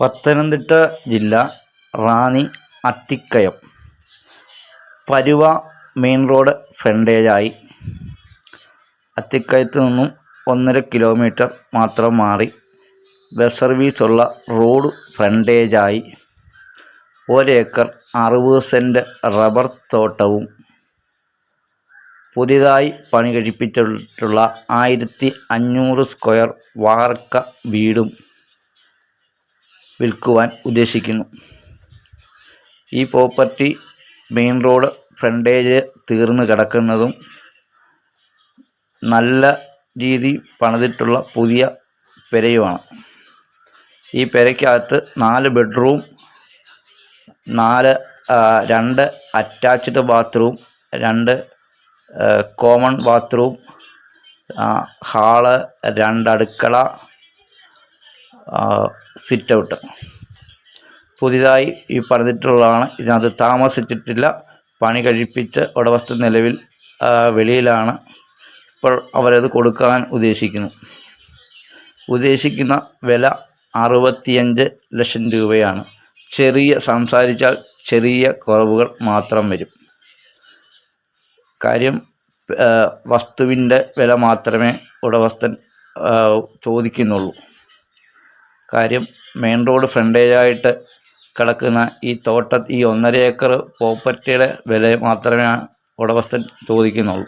പത്തനംതിട്ട ജില്ല Ranni Athikkayam. Paruva main road ഫ്രണ്ടേജായി. അത്തിക്കയത്ത് നിന്നും ഒന്നര കിലോമീറ്റർ മാത്രം മാറി ബസ് സർവീസുള്ള റോഡ് ഫ്രണ്ടേജായി. ഒരേക്കർ അറുപത് സെന്റ് റബ്ബർ തോട്ടവും പുതിയതായി പണി കഴിപ്പിച്ചിട്ടുള്ള ആയിരത്തി അഞ്ഞൂറ് സ്ക്വയർ വാർക്ക വീടും വിൽക്കുവാൻ ഉദ്ദേശിക്കുന്നു. ഈ പ്രോപ്പർട്ടി മെയിൻ റോഡ് ഫ്രണ്ടേജ് തീർന്ന് കിടക്കുന്നതും നല്ല രീതി പണിതിട്ടുള്ള പുതിയ പെരയുമാണ്. ഈ പെരയ്ക്കകത്ത് നാല് ബെഡ്റൂം നാല് രണ്ട് അറ്റാച്ച്ഡ് ബാത്റൂം രണ്ട് കോമൺ ബാത്റൂം ഹാൾ രണ്ട് അടുക്കള സിറ്റ് ഔട്ട് പുതിയതായി ഈ പറഞ്ഞിട്ടുള്ളതാണ്. ഇതിനകത്ത് താമസിച്ചിട്ടില്ല. പണി കഴിപ്പിച്ച് ഉടമസ്ഥ നിലവിൽ വെളിയിലാണ്. ഇപ്പോൾ അവരത് കൊടുക്കാൻ ഉദ്ദേശിക്കുന്നു. ഉദ്ദേശിക്കുന്ന വില അറുപത്തിയഞ്ച് ലക്ഷം രൂപയാണ്. ചെറിയ സംസാരിച്ചാൽ ചെറിയ കുറവുകൾ മാത്രം വരും. കാര്യം വസ്തുവിന്റെ വില മാത്രമേ ഉടമസ്ഥൻ ചോദിക്കുന്നുള്ളൂ. കാര്യം മെയിൻ റോഡ് ഫ്രണ്ടേജായിട്ട് കിടക്കുന്ന ഈ തോട്ട ഈ ഒന്നര ഏക്കർ പ്രോപ്പർട്ടിയുടെ വില മാത്രമേ ഉടമസ്ഥൻ ചോദിക്കുന്നുള്ളൂ.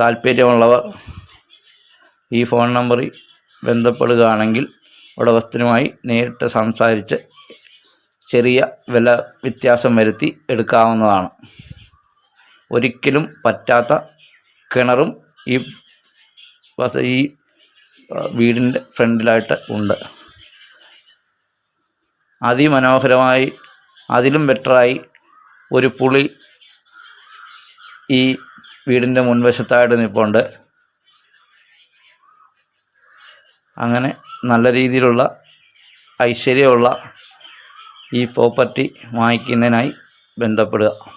താല്പര്യമുള്ളവർ ഈ ഫോൺ നമ്പറിൽ ബന്ധപ്പെടുകയാണെങ്കിൽ ഉടമസ്ഥനുമായി നേരിട്ട് സംസാരിച്ച് ചെറിയ വില വ്യത്യാസം വരുത്തി എടുക്കാവുന്നതാണ്. ഒരിക്കലും പറ്റാത്ത കിണറും ഈ ഈ വീടിന്റെ ഫ്രണ്ടിലായിട്ട് ഉണ്ട്. അതിമനോഹരമായി അതിലും ബെറ്ററായി ഒരു പുളി ഈ വീടിന്റെ മുൻവശത്തായിട്ട് നിൽപ്പുണ്ട് അങ്ങനെ നല്ല രീതിയിലുള്ള ഐശ്വര്യമുള്ള ഈ പ്രോപ്പർട്ടി വാങ്ങിക്കുന്നതിനായി ബന്ധപ്പെടുക.